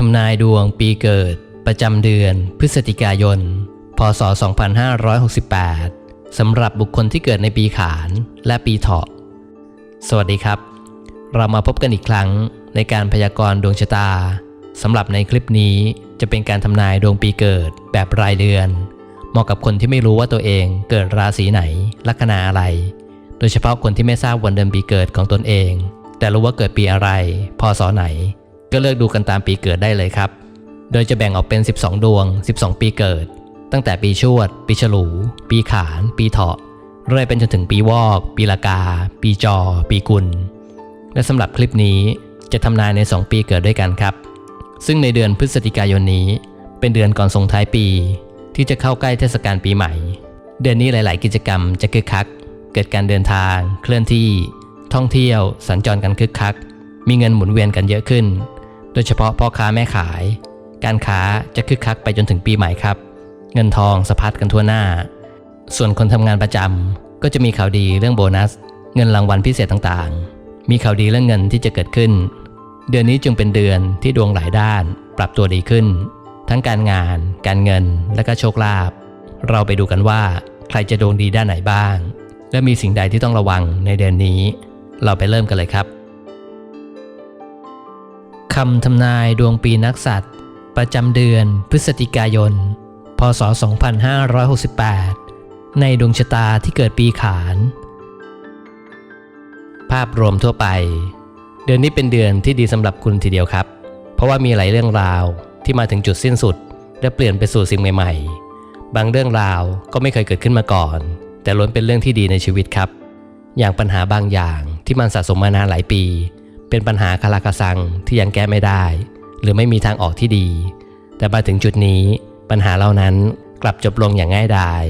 ทำนายดวงปีเกิด ประจำเดือน พฤศจิกายน พศ 2568 สำหรับบุคคลที่เกิดในปีขานและปีเถาะ สวัสดีครับ เรามาพบกันอีกครั้งในการพยากรณ์ดวงชะตาสำหรับในคลิปนี้จะเป็นการทำนายดวงปีเกิดแบบรายเดือน เหมาะกับคนที่ไม่รู้ว่าตัวเองเกิดราศีไหนลัคนาอะไร โดยเฉพาะคนที่ไม่ทราบวันเดือนปีเกิดของตนเอง แต่รู้ว่าเกิดปีอะไร พศไหน ก็เลือกดูกันตามปีเกิดได้เลยครับ โดยจะแบ่งออกเป็น 12 ดวง 12 ปีเกิด ตั้งแต่ปีชวด ปีฉลู ปีขาน ปีเถาะ เรื่อยเป็นจนถึงปีวอก ปีละกา ปีจอ ปีกุล และสำหรับคลิปนี้จะทำนายใน 2 ปีเกิดด้วยกันครับ ซึ่งในเดือนพฤศจิกายนนี้ เป็นเดือนก่อนส่งท้ายปี ที่จะเข้าใกล้เทศกาลปีใหม่ เดือนนี้หลาย ๆ กิจกรรมจะคึกคัก เกิดการเดินทาง เคลื่อนที่ ท่องเที่ยว สัญจรกันคึกคัก มีเงินหมุนเวียนกันเยอะขึ้น ดยเฉพาะพ่อค้าแม่ขาย การค้าจะคึกคักไปจนถึงปีใหม่ครับ เงินทองสะพัดกันทั่วหน้า ส่วนคนทำงานประจำก็จะมีข่าวดีเรื่องโบนัส เงินรางวัลพิเศษต่างๆ มีข่าวดีเรื่องเงินที่จะเกิดขึ้น เดือนนี้จึงเป็นเดือนที่ดวงหลายด้านปรับตัวดีขึ้น ทั้งการงาน การเงินและก็โชคลาภเราไปดูกันว่าใครจะดวงดีด้านไหนบ้าง และมีสิ่งใดที่ต้องระวังในเดือนนี้ เราไปเริ่มกันเลยครับ คำทำนายดวงปีนักสัตว์ ประจำเดือนพฤศจิกายน พศ 2568 ในดวงชะตาที่เกิดปีขาน ภาพรวมทั่วไป เดือนนี้เป็นเดือนที่ดีสำหรับคุณทีเดียวครับ เพราะว่ามีหลายเรื่องราวที่มาถึงจุดสิ้นสุด และเปลี่ยนไปสู่สิ่งใหม่ ๆ บางเรื่องราวก็ไม่เคยเกิดขึ้นมาก่อน แต่ล้วนเป็นเรื่องที่ดีในชีวิตครับ อย่างปัญหาบางอย่างที่มันสะสมมานานหลายปี เป็นปัญหาคาราคาซังที่ยังแก้ไม่ได้ หรือไม่มีทางออกที่ดี แต่มาถึงจุดนี้ปัญหาเหล่านั้นกลับจบลงอย่างง่ายดาย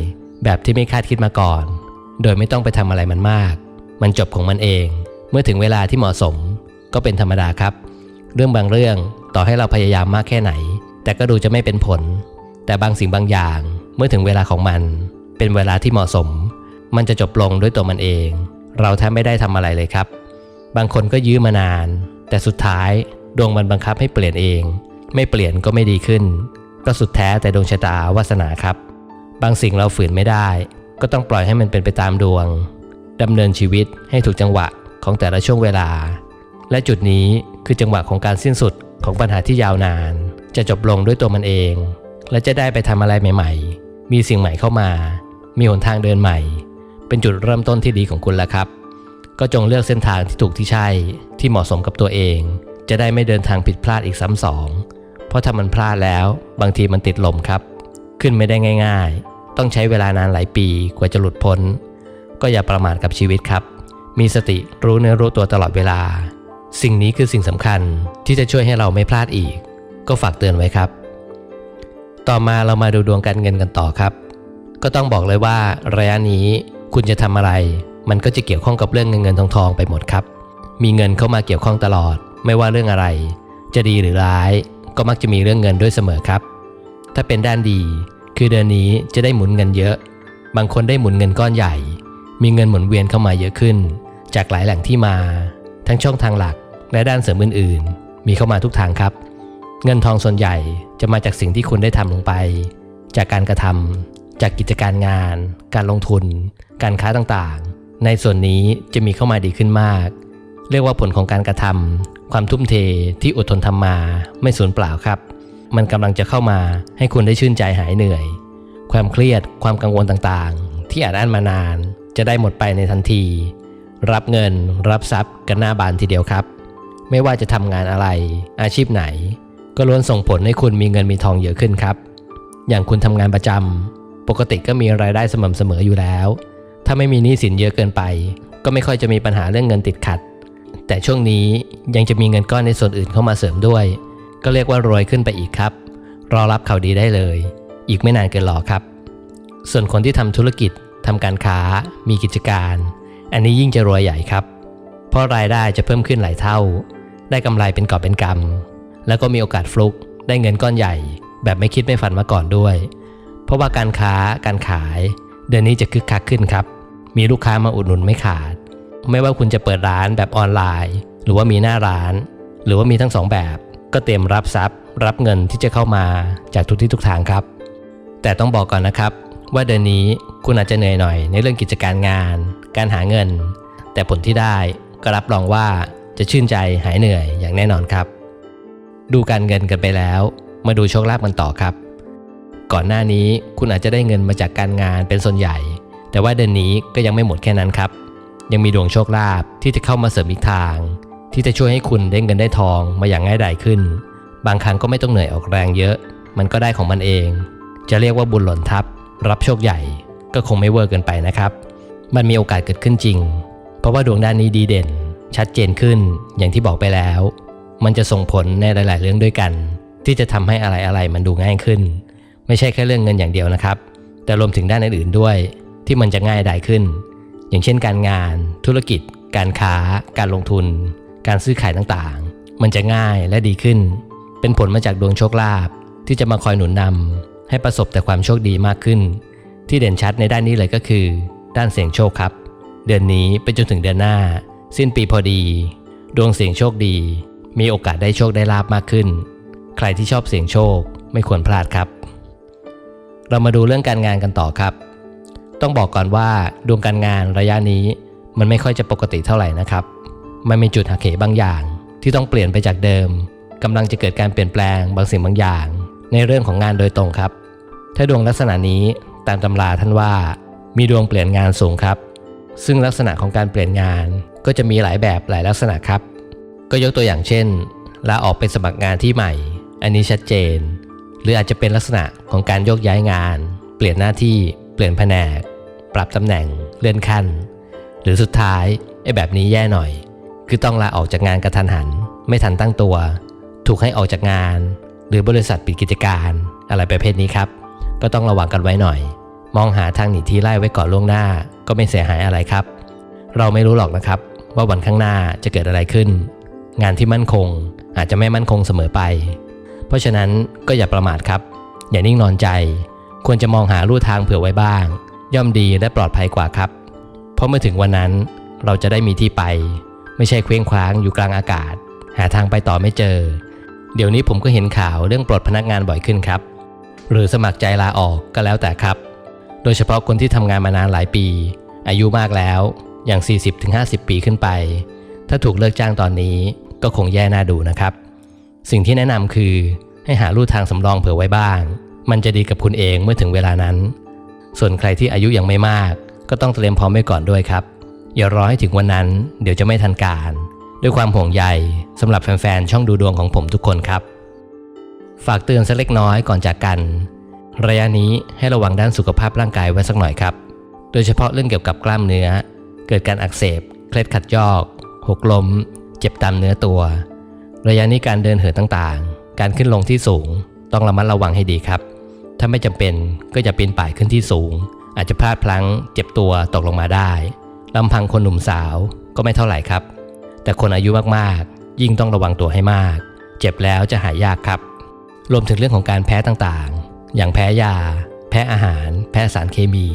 แบบที่ไม่คาดคิดมาก่อน โดยไม่ต้องไปทำอะไรมันมาก มันจบของมันเอง เมื่อถึงเวลาที่เหมาะสม ก็เป็นธรรมดาครับ เรื่องบางเรื่องต่อให้เราพยายามมากแค่ไหน แต่ก็ดูจะไม่เป็นผล แต่บางสิ่งบางอย่าง เมื่อถึงเวลาของมัน เป็นเวลาที่เหมาะสม มันจะจบลงด้วยตัวมันเอง เราแทบไม่ได้ทำอะไรเลยครับ บางคนก็ยื้อมานาน แต่สุดท้ายดวงมันบังคับให้เปลี่ยนเอง ไม่เปลี่ยนก็ไม่ดีขึ้น ก็สุดแท้แต่ดวงชะตาวาสนาครับ บางสิ่งเราฝืนไม่ได้ ก็ต้องปล่อยให้มันเป็นไปตามดวงดำเนินชีวิตให้ถูกจังหวะของแต่ละช่วงเวลา และจุดนี้คือจังหวะของการสิ้นสุดของปัญหาที่ยาวนาน จะจบลงด้วยตัวมันเอง และจะได้ไปทำอะไรใหม่ ๆ มีสิ่งใหม่เข้ามา มีหนทางเดินใหม่ เป็นจุดเริ่มต้นที่ดีของคุณแล้วครับ ก็จงเลือกเส้นทางที่ถูกที่ใช่ ที่เหมาะสมกับตัวเอง จะได้ไม่เดินทางผิดพลาดอีกซ้ำสอง เพราะถ้ามันพลาดแล้ว บางทีมันติดลมครับ ขึ้นไม่ได้ง่าย ๆ ต้องใช้เวลานานหลายปีกว่าจะหลุดพ้น ก็อย่าประมาทกับชีวิตครับ มีสติรู้เนื้อรู้ตัวตลอดเวลา สิ่งนี้คือสิ่งสำคัญที่จะช่วยให้เราไม่พลาดอีก ก็ฝากเตือนไว้ครับ ต่อมาเรามาดูดวงการเงินกันต่อครับ ก็ต้องบอกเลยว่าระยะนี้คุณจะทำอะไร มันก็จะเกี่ยวข้องกับเรื่องเงินเงินทองทองไปหมดครับ มีเงินเข้ามาเกี่ยวข้องตลอด ไม่ว่าเรื่องอะไร จะดีหรือร้าย ก็มักจะมีเรื่องเงินด้วยเสมอครับ ถ้าเป็นด้านดี คือเดือนนี้จะได้หมุนเงินเยอะ บางคนได้หมุนเงินก้อนใหญ่ มีเงินหมุนเวียนเข้ามาเยอะขึ้น จากหลายแหล่งที่มา ทั้งช่องทางหลักและด้านเสริมอื่นๆ มีเข้ามาทุกทางครับ เงินทองส่วนใหญ่จะมาจากสิ่งที่คุณได้ทำลงไป จากการกระทำจากกิจการงาน การลงทุน การค้าต่างๆ ในส่วนนี้จะมีเข้ามาดีขึ้นมาก เรียกว่าผลของการกระทำความทุ่มเทที่อดทนทำมาไม่สูญเปล่าครับ มันกำลังจะเข้ามาให้คุณได้ชื่นใจหายเหนื่อย ความเครียดความกังวลต่างๆ ที่อาจอั้นมานาน จะได้หมดไปในทันที รับเงิน รับทรัพย์กันหน้าบานทีเดียวครับ ไม่ว่าจะทำงานอะไร อาชีพไหน ก็ล้วนส่งผลให้คุณมีเงินมีทองเยอะขึ้นครับ อย่างคุณทำงานประจำปกติก็มีรายได้สม่ำเสมออยู่แล้ว ถ้าไม่มีหนี้สินเยอะเกินไป ก็ไม่ค่อยจะมีปัญหาเรื่องเงินติดขัด แต่ช่วงนี้ยังจะมีเงินก้อนในส่วนอื่นเข้ามาเสริมด้วย ก็เรียกว่ารวยขึ้นไปอีกครับ รอรับข่าวดีได้เลย อีกไม่นานเกินรอครับ ส่วนคนที่ทำธุรกิจทำการค้า มีกิจการ อันนี้ยิ่งจะรวยใหญ่ครับ เพราะรายได้จะเพิ่มขึ้นหลายเท่า ได้กำไรเป็นกอบเป็นกำแล้วก็มีโอกาสฟลุกได้เงินก้อนใหญ่ แบบไม่คิดไม่ฝันมาก่อนด้วย เพราะว่าการค้าการขาย เดือนนี้จะคึกคักขึ้นครับ มีลูกค้ามาอุดหนุนไม่ขาด ไม่ว่าคุณจะเปิดร้านแบบออนไลน์ หรือว่ามีหน้าร้าน หรือว่ามีทั้งสองแบบ ก็เตรียมรับทรัพย์ รับเงินที่จะเข้ามาจากทุกที่ทุกทางครับ แต่ต้องบอกก่อนนะครับ ว่าเดือนนี้คุณอาจจะเหนื่อยหน่อยในเรื่องกิจการงาน การหาเงิน แต่ผลที่ได้ก็รับรองว่าจะชื่นใจหายเหนื่อยอย่างแน่นอนครับ ดูการเงินกันไปแล้ว มาดูโชคลาภกันต่อครับ ก่อนหน้านี้คุณอาจจะได้เงินมาจากการงานเป็นส่วนใหญ่ แต่ว่าเดือนนี้ก็ยังไม่หมดแค่นั้นครับ ยังมีดวงโชคลาภที่จะเข้ามาเสริมอีกทาง ที่จะช่วยให้คุณได้เงินได้ทองมาอย่างง่ายดายขึ้น บางครั้งก็ไม่ต้องเหนื่อยออกแรงเยอะ มันก็ได้ของมันเอง จะเรียกว่าบุญหล่นทับ รับโชคใหญ่ก็คงไม่เวอร์เกินไปนะครับ มันมีโอกาสเกิดขึ้นจริง เพราะว่าดวงด้านนี้ดีเด่น ชัดเจนขึ้นอย่างที่บอกไปแล้ว มันจะส่งผลในหลาย ๆ เรื่องด้วยกัน ที่จะทำให้อะไรๆมันดูง่ายขึ้น ไม่ใช่แค่เรื่องเงินอย่างเดียวนะครับ แต่รวมถึงด้านอื่นๆด้วย ที่มันจะง่ายดายขึ้น อย่างเช่นการงาน ธุรกิจ การค้า การลงทุน การซื้อขายต่างๆ มันจะง่ายและดีขึ้น เป็นผลมาจากดวงโชคลาภที่จะมาคอยหนุนนำให้ประสบแต่ความโชคดีมากขึ้น ที่เด่นชัดในด้านนี้เลยก็คือ ด้านเสียงโชคครับ เดือนนี้ไปจนถึงเดือนหน้า สิ้นปีพอดี ดวงเสียงโชคดี มีโอกาสได้โชคได้ลาบมากขึ้น ใครที่ชอบเสียงโชคไม่ควรพลาดครับ เรามาดูเรื่องการงานกันต่อครับ ต้องบอกก่อนว่าดวงการงานระยะนี้มันไม่ค่อยจะปกติเท่าไหร่นะครับ มันมีจุดหักเหบางอย่าง ที่ต้องเปลี่ยนไปจากเดิมกำลังจะเกิดการเปลี่ยนแปลงบางสิ่งบางอย่าง ในเรื่องของงานโดยตรงครับ ถ้าดวงลักษณะนี้ตามตำราท่านว่า มีดวงเปลี่ยนงานสูงครับ ซึ่งลักษณะของการเปลี่ยนงานก็จะมีหลายแบบหลายลักษณะครับ ก็ยกตัวอย่างเช่นลาออกไปสมัครงานที่ใหม่ อันนี้ชัดเจน หรืออาจจะเป็นลักษณะของการโยกย้ายงาน เปลี่ยนหน้าที่ เปลี่ยนแผนก ปรับตำแหน่ง เลื่อนขั้น หรือสุดท้ายไอ้แบบนี้แย่หน่อย คือต้องลาออกจากงานกระทันหัน ไม่ทันตั้งตัว ถูกให้ออกจากงาน หรือบริษัทปิดกิจการอะไรประเภทนี้ครับ ก็ต้องระวังกันไว้หน่อย มองหาทางหนีที่ไล่ไว้ก่อนล่วงหน้า ก็ไม่เสียหายอะไรครับ เราไม่รู้หรอกนะครับ ว่าวันข้างหน้าจะเกิดอะไรขึ้น งานที่มั่นคงอาจจะไม่มั่นคงเสมอไป เพราะฉะนั้นก็อย่าประมาทครับ อย่านิ่งนอนใจ ควรจะมองหาลู่ทางเผื่อไว้บ้าง ย่อมดีและปลอดภัยกว่าครับ เพราะเมื่อถึงวันนั้นเราจะได้มีที่ไป ไม่ใช่เคว้งคว้างอยู่กลางอากาศ หาทางไปต่อไม่เจอ เดี๋ยวนี้ผมก็เห็นข่าวเรื่องปลดพนักงานบ่อยขึ้นครับ หรือสมัครใจลาออกก็แล้วแต่ครับ โดยเฉพาะคนที่ทำงานมานานหลายปี อายุมากแล้วอย่าง 40-50 ปีขึ้นไป ถ้าถูกเลิกจ้างตอนนี้ก็คงแย่น่าดูนะครับ สิ่งที่แนะนำคือให้หาลู่ทางสำรองเผื่อไว้บ้าง มันจะดีกับคุณเองเมื่อถึงเวลานั้น ส่วนใครที่อายุยังไม่มาก ก็ต้องเตรียมพร้อมไว้ก่อนด้วยครับ อย่ารอให้ถึงวันนั้นเดี๋ยวจะไม่ทันการ ด้วยความห่วงใยสำหรับแฟนๆช่องดูดวงของผมทุกคนครับ ฝากเตือนสักเล็กน้อยก่อนจากกัน ระยะนี้ให้ระวังด้านสุขภาพร่างกายไว้สักหน่อยครับ โดยเฉพาะเรื่องเกี่ยวกับกล้ามเนื้อ เกิดการอักเสบ เคล็ดขัดยอก หกล้ม เจ็บตามเนื้อตัว ระยะนี้การเดินเหินต่างๆ การขึ้นลงที่สูง ต้องระมัดระวังให้ดีครับ ถ้าไม่จำเป็นก็จะปีนป่ายขึ้นที่สูง อาจจะพลาดพลั้งเจ็บตัวตกลงมาได้ลำพังคนหนุ่มสาวก็ไม่เท่าไหร่ครับ แต่คนอายุมากๆ ยิ่งต้องระวังตัวให้มาก เจ็บแล้วจะหายยากครับ รวมถึงเรื่องของการแพ้ต่างๆ อย่างแพ้ยา แพ้อาหาร แพ้สารเคมี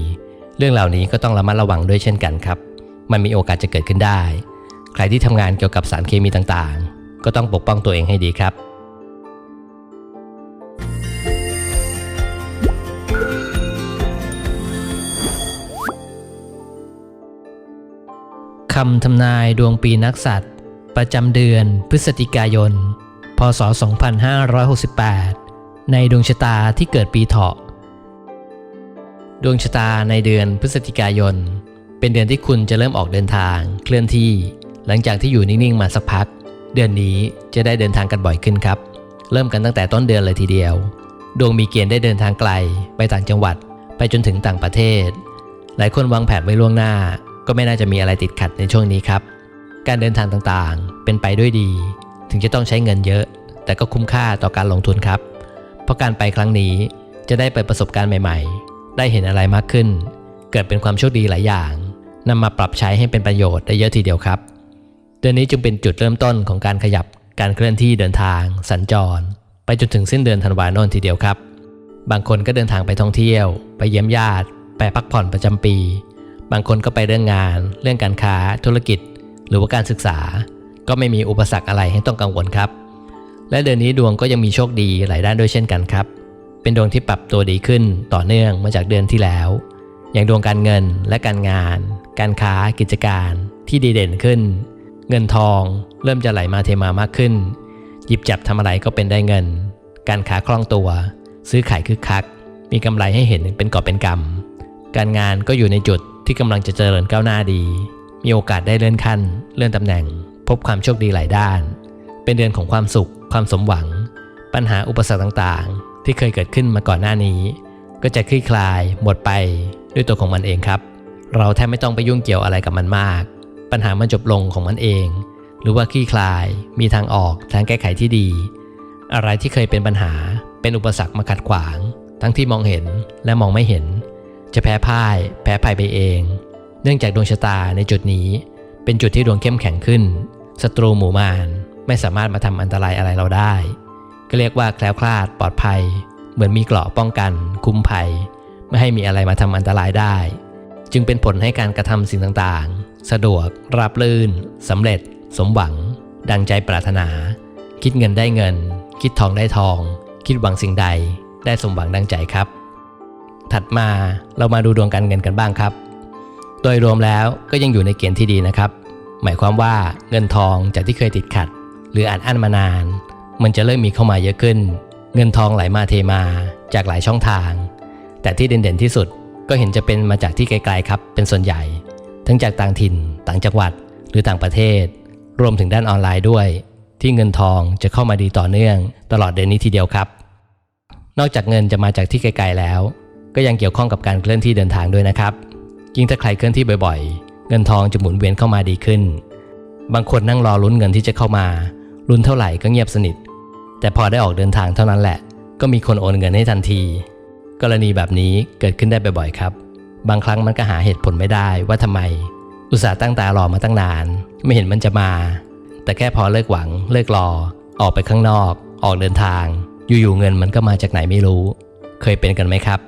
เรื่องเหล่านี้ก็ต้องระมัดระวังด้วยเช่นกันครับ มันมีโอกาสจะเกิดขึ้นได้ ใครที่ทำงานเกี่ยวกับสารเคมีต่างๆ ก็ต้องปกป้องตัวเองให้ดีครับ คำทำนายดวงปีนักสัตว์ประจำเดือนพฤศจิกายน พศ 2568 ในดวงชะตาที่เกิดปีเถาะ ดวงชะตาในเดือนพฤศจิกายน เป็นเดือนที่คุณจะเริ่มออกเดินทางเคลื่อนที่ หลังจากที่อยู่นิ่งๆมาสักพัก เดือนนี้จะได้เดินทางกันบ่อยขึ้นครับ เริ่มกันตั้งแต่ต้นเดือนเลยทีเดียว ดวงมีเกณฑ์ได้เดินทางไกล ไปต่างจังหวัด ไปจนถึงต่างประเทศ หลายคนวางแผนไว้ล่วงหน้า ก็ไม่น่าจะมีอะไรติดขัดในช่วงนี้ครับ การเดินทางต่างๆ เป็นไปด้วยดี ถึงจะต้องใช้เงินเยอะ แต่ก็คุ้มค่าต่อการลงทุนครับ เพราะการไปครั้งนี้จะได้ไปประสบการณ์ใหม่ ๆ ได้เห็นอะไรมากขึ้น เกิดเป็นความโชคดีหลายอย่างนำมาปรับใช้ให้เป็นประโยชน์ได้เยอะทีเดียวครับ เดือนนี้จึงเป็นจุดเริ่มต้นของการขยับการเคลื่อนที่เดินทาง สัญจร ไปจนถึงสิ้นเดือนธันวาคมทีเดียวครับ บางคนก็เดินทางไปท่องเที่ยว ไปเยี่ยมญาติ ไปพักผ่อนประจำปี บางคนก็ไปเรื่องงาน เรื่องการค้า ธุรกิจ หรือว่าการศึกษา ก็ไม่มีอุปสรรคอะไรให้ต้องกังวลครับ และเดือนนี้ดวงก็ยังมีโชคดีหลายด้านด้วยเช่นกันครับ เป็นดวงที่ปรับตัวดีขึ้นต่อเนื่องมาจากเดือนที่แล้ว อย่างดวงการเงินและการงาน การค้ากิจการที่ดีเด่นขึ้น เงินทอง เริ่มจะไหลมาเทมามากขึ้น หยิบจับทำอะไรก็เป็นได้เงิน การค้าคล่องตัว ซื้อขายคึกคัก มีกำไรให้เห็นเป็นกอบเป็นกำการงานก็อยู่ในจุด ที่กำลังจะเจริญก้าวหน้าดี มีโอกาสได้เลื่อนขั้น เลื่อนตำแหน่ง พบความโชคดีหลายด้าน เป็นเดือนของความสุข ความสมหวัง ปัญหาอุปสรรคต่างๆ ที่เคยเกิดขึ้นมาก่อนหน้านี้ ก็จะคลี่คลาย หมดไปด้วยตัวของมันเองครับ เราแทบไม่ต้องไปยุ่งเกี่ยวอะไรกับมันมาก ปัญหามันจบลงของมันเอง หรือว่าคลี่คลาย มีทางออกทางแก้ไขที่ดี อะไรที่เคยเป็นปัญหาเป็นอุปสรรคมาขัดขวาง ทั้งที่มองเห็นและมองไม่เห็น จะแพ้พ่าย แพ้ภัยไปเอง เนื่องจากดวงชะตาในจุดนี้ เป็นจุดที่ดวงเข้มแข็งขึ้นศัตรูหมู่มารไม่สามารถมาทำอันตรายอะไรเราได้ ก็เรียกว่าแคล้วคลาดปลอดภัย เหมือนมีเกราะป้องกัน คุ้มภัย ไม่ให้มีอะไรมาทำอันตรายได้ จึงเป็นผลให้การกระทำสิ่งต่างๆ สะดวก ราบรื่นสำเร็จ สมหวัง ดังใจปรารถนา คิดเงินได้เงิน คิดทองได้ทอง คิดหวังสิ่งใด ได้สมหวังดังใจครับ ถัดมาเรามาดูดวงการเงินกันบ้างครับ โดยรวมแล้วก็ยังอยู่ในเกณฑ์ที่ดีนะครับ หมายความว่าเงินทองจากที่เคยติดขัด หรืออัดอั้นมานาน มันจะเริ่มมีเข้ามาเยอะขึ้น เงินทองไหลมาเทมาจากหลายช่องทาง แต่ที่เด่นๆที่สุดก็เห็นจะเป็นมาจากที่ไกลๆครับ เป็นส่วนใหญ่ ทั้งจากต่างถิ่น ต่างจังหวัด หรือต่างประเทศ รวมถึงด้านออนไลน์ด้วย ที่เงินทองจะเข้ามาดีต่อเนื่อง ตลอดเดือนนี้ทีเดียวครับ นอกจากเงินจะมาจากที่ไกลๆแล้ว ก็ยังเกี่ยวข้องกับการเคลื่อนที่เดินทางด้วยนะครับ ยิ่งถ้าใครเคลื่อนที่บ่อยๆ เงินทองจะหมุนเวียนเข้ามาดีขึ้น บางคนนั่งรอลุ้นเงินที่จะเข้ามาลุ้นเท่าไหร่ก็เงียบสนิท แต่พอได้ออกเดินทางเท่านั้นแหละ ก็มีคนโอนเงินให้ทันที กรณีแบบนี้เกิดขึ้นได้บ่อยๆครับ บางครั้งมันก็หาเหตุผลไม่ได้ว่าทำไม อุตส่าห์ตั้งตารอมาตั้งนาน ไม่เห็นมันจะมา แต่แค่พอเลิกหวัง เลิกรอ ออกไปข้างนอก ออกเดินทาง อยู่ๆเงินมันก็มาจากไหนไม่รู้ เคยเป็นกันไหมครับ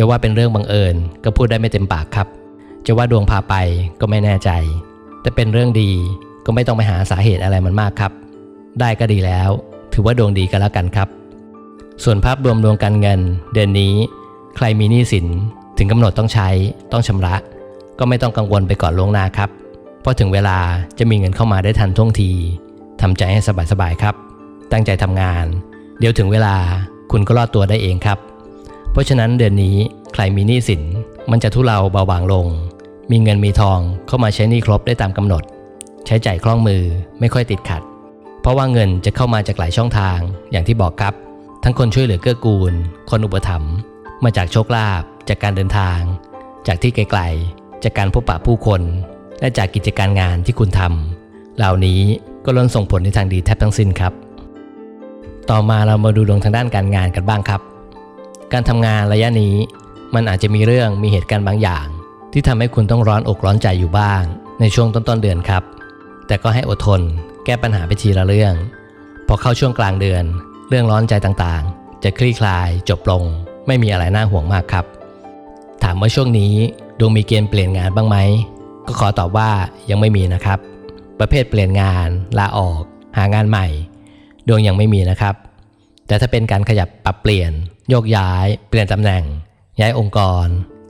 จะว่าเป็นเรื่องบังเอิญก็พูดได้ไม่เต็มปากครับ จะว่าดวงพาไปก็ไม่แน่ใจ แต่เป็นเรื่องดีก็ไม่ต้องไปหาสาเหตุอะไรมันมากครับ ได้ก็ดีแล้ว ถือว่าดวงดีกันแล้วกันครับ ส่วนภาพรวมดวงการเงิน เดือนนี้ ใครมีหนี้สินถึงกำหนดต้องใช้ต้องชำระ ก็ไม่ต้องกังวลไปก่อนล่วงหน้าครับเพราะถึงเวลาจะมีเงินเข้ามาได้ทันท่วงทีทำใจให้สบายๆครับ ตั้งใจทำงาน เดี๋ยวถึงเวลาคุณก็รอดตัวได้เองครับ เพราะฉะนั้นเดือนนี้ใครมีหนี้สินมันจะทุเลาเบาบางลง มีเงินมีทองเข้ามาใช้หนี้ครบได้ตามกำหนด ใช้จ่ายคล่องมือไม่ค่อยติดขัด เพราะว่าเงินจะเข้ามาจากหลายช่องทาง อย่างที่บอกครับ ทั้งคนช่วยเหลือเกื้อกูล คนอุปถัมภ์มาจากโชคลาภจากการเดินทาง จากที่ไกลๆจากการพบปะผู้คน และจากกิจการงานที่คุณทำเหล่านี้ก็ล้นส่งผลในทางดีแทบทั้งสิ้นครับ ต่อมาเรามาดูดวงทางด้านการงานกันบ้างครับ การทำงานระยะนี้ มันอาจจะมีเรื่องมีเหตุการณ์บางอย่าง ที่ทำให้คุณต้องร้อนอกร้อนใจอยู่บ้าง ในช่วงต้นๆเดือนครับ แต่ก็ให้อดทน แก้ปัญหาไปทีละเรื่อง พอเข้าช่วงกลางเดือน เรื่องร้อนใจต่างๆ จะคลี่คลายจบลง ไม่มีอะไรน่าห่วงมากครับ ถามว่าช่วงนี้ดวงมีเกณฑ์เปลี่ยนงานบ้างไหมก็ขอตอบว่ายังไม่มีนะครับ ประเภทเปลี่ยนงานลาออก หางานใหม่ ดวงยังไม่มีนะครับ แต่ถ้าเป็นการขยับปรับเปลี่ยน โยกย้าย เปลี่ยนตำแหน่ง ย้ายองค์กร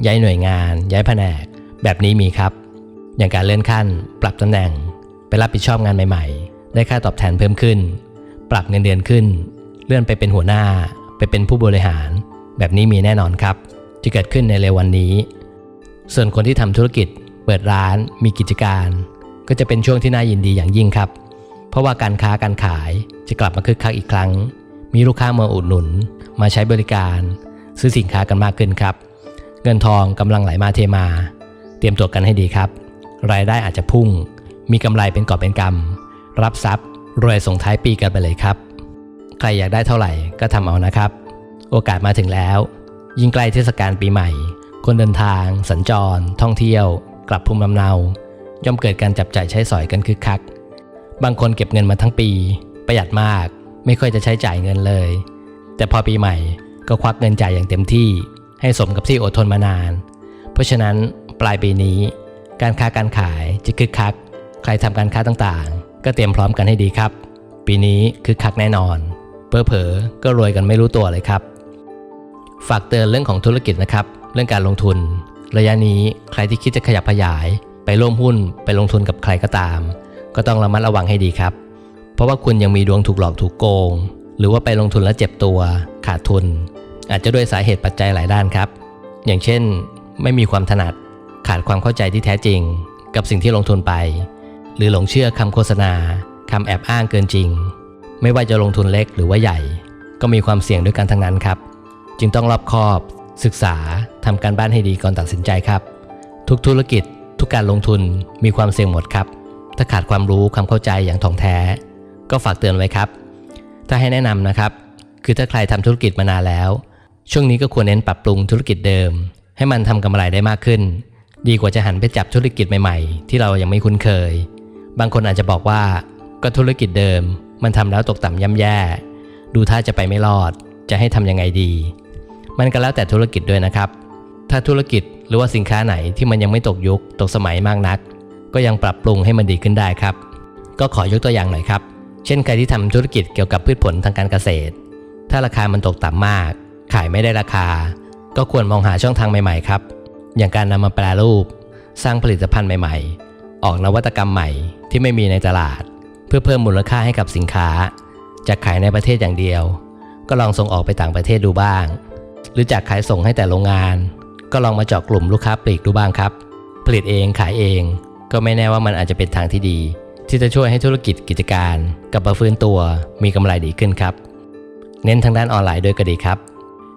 ย้ายหน่วยงาน ย้ายแผนก แบบนี้มีครับ อย่างการเลื่อนขั้น ปรับตำแหน่ง ไปรับผิดชอบงานใหม่ ๆ ได้ค่าตอบแทนเพิ่มขึ้น ปรับเงินเดือนขึ้น เลื่อนไปเป็นหัวหน้า ไปเป็นผู้บริหาร แบบนี้มีแน่นอนครับ จะเกิดขึ้นในเร็ววันนี้ ส่วนคนที่ทำธุรกิจ เปิดร้าน มีกิจการ ก็จะเป็นช่วงที่น่ายินดีอย่างยิ่งครับ เพราะว่าการค้าการขายจะกลับมาคึกคักอีกครั้ง มีลูกค้ามาอุดหนุน มาใช้บริการ ซื้อสินค้ากันมากขึ้นครับ เงินทองกำลังไหลมาเทมา เตรียมตัวกันให้ดีครับ รายได้อาจจะพุ่ง มีกำไรเป็นกอบเป็นกำรับทรัพย์ รวยส่งท้ายปีกันไปเลยครับ ใครอยากได้เท่าไหร่ก็ทำเอานะครับ โอกาสมาถึงแล้ว ยิ่งใกล้เทศกาลปีใหม่ คนเดินทาง สัญจร ท่องเที่ยว กลับภูมิลำเนา ย่อมเกิดการจับจ่ายใช้สอยกันคึกคัก บางคนเก็บเงินมาทั้งปี ประหยัดมาก ไม่ค่อยจะใช้จ่ายเงินเลย แต่พอปีใหม่ก็ควักเงินจ่ายอย่างเต็มที่ ให้สมกับที่อดทนมานาน เพราะฉะนั้นปลายปีนี้ การค้าการขายจะคึกคัก ใครทำการค้าต่างๆ ก็เตรียมพร้อมกันให้ดีครับ ปีนี้คือคักแน่นอนเพอเผลอๆก็รวยกันไม่รู้ตัวเลยครับ ฝากเตือนเรื่องของธุรกิจนะครับ เรื่องการลงทุน ระยะนี้ใครที่คิดจะขยับขยาย ไปร่วมหุ้นไปลงทุนกับใครก็ตาม ก็ต้องระมัดระวังให้ดีครับ เพราะว่าคุณยังมีดวงถูกหลอกถูกโกง หรือว่าไปลงทุนแล้วเจ็บตัว ขาดทุน อาจจะด้วยสาเหตุปัจจัยหลายด้านครับ อย่างเช่น ไม่มีความถนัด ขาดความเข้าใจที่แท้จริง กับสิ่งที่ลงทุนไป หรือหลงเชื่อคำโฆษณาคำแอบอ้างเกินจริง ไม่ว่าจะลงทุนเล็กหรือว่าใหญ่ ก็มีความเสี่ยงด้วยกันทั้งนั้นครับ จึงต้องรอบคอบ ศึกษาทำการบ้านให้ดีก่อนตัดสินใจครับ ทุกธุรกิจ ทุกการลงทุนมีความเสี่ยงหมดครับ ถ้าขาดความรู้ความเข้าใจอย่างถ่องแท้ ก็ฝากเตือนไว้ครับ ถ้าให้แนะนำนะครับ คือถ้าใครทำธุรกิจมานานแล้ว ช่วงนี้ก็ควรเน้นปรับปรุงธุรกิจเดิม ให้มันทำกำไรได้มากขึ้น ดีกว่าจะหันไปจับธุรกิจใหม่ๆ ที่เรายังไม่คุ้นเคย บางคนอาจจะบอกว่า ก็ธุรกิจเดิม มันทำแล้วตกต่ำย่ำแย่ ดูท่าจะไปไม่รอด จะให้ทำยังไงดี มันก็แล้วแต่ธุรกิจด้วยนะครับ ถ้าธุรกิจหรือว่าสินค้าไหนที่มันยังไม่ตกยุคตกสมัยมากนัก ก็ยังปรับปรุงให้มันดีขึ้นได้ครับ ก็ขอยกตัวอย่างหน่อยครับ เช่นใครที่ทำธุรกิจเกี่ยวกับพืชผลทางการเกษตร ถ้าราคามันตกต่ำมาก ขายไม่ได้ราคา ก็ควรมองหาช่องทางใหม่ๆครับ อย่างการนำมาแปรรูป สร้างผลิตภัณฑ์ใหม่ ๆ ออกนวัตกรรมใหม่ที่ไม่มีในตลาด เพื่อเพิ่มมูลค่าให้กับสินค้า จากขายในประเทศอย่างเดียว ก็ลองส่งออกไปต่างประเทศดูบ้าง หรือจากขายส่งให้แต่โรงงาน ก็ลองมาเจาะกลุ่มลูกค้าปลีกดูบ้างครับ ผลิตเองขายเอง ก็ไม่แน่ว่ามันอาจจะเป็นทางที่ดี ที่จะช่วยให้ธุรกิจกิจการกลับมาฟื้นตัวมีกำไรดีขึ้นครับ เน้นทางด้านออนไลน์ด้วยก็ดีครับ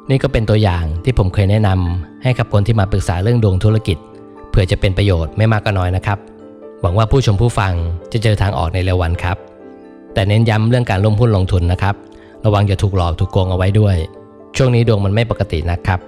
นี่ก็เป็นตัวอย่างที่ผมเคยแนะนำให้กับคนที่มาปรึกษาเรื่องดวงธุรกิจเพื่อจะเป็นประโยชน์ไม่มากก็น้อยนะครับ หวังว่าผู้ชมผู้ฟังจะเจอทางออกในเร็ววันครับ แต่เน้นย้ำเรื่องการลงหุ้นลงทุนนะครับ ระวังจะถูกหลอกถูกโกงเอาไว้ด้วย ช่วงนี้ดวงมันไม่ปกตินะครับ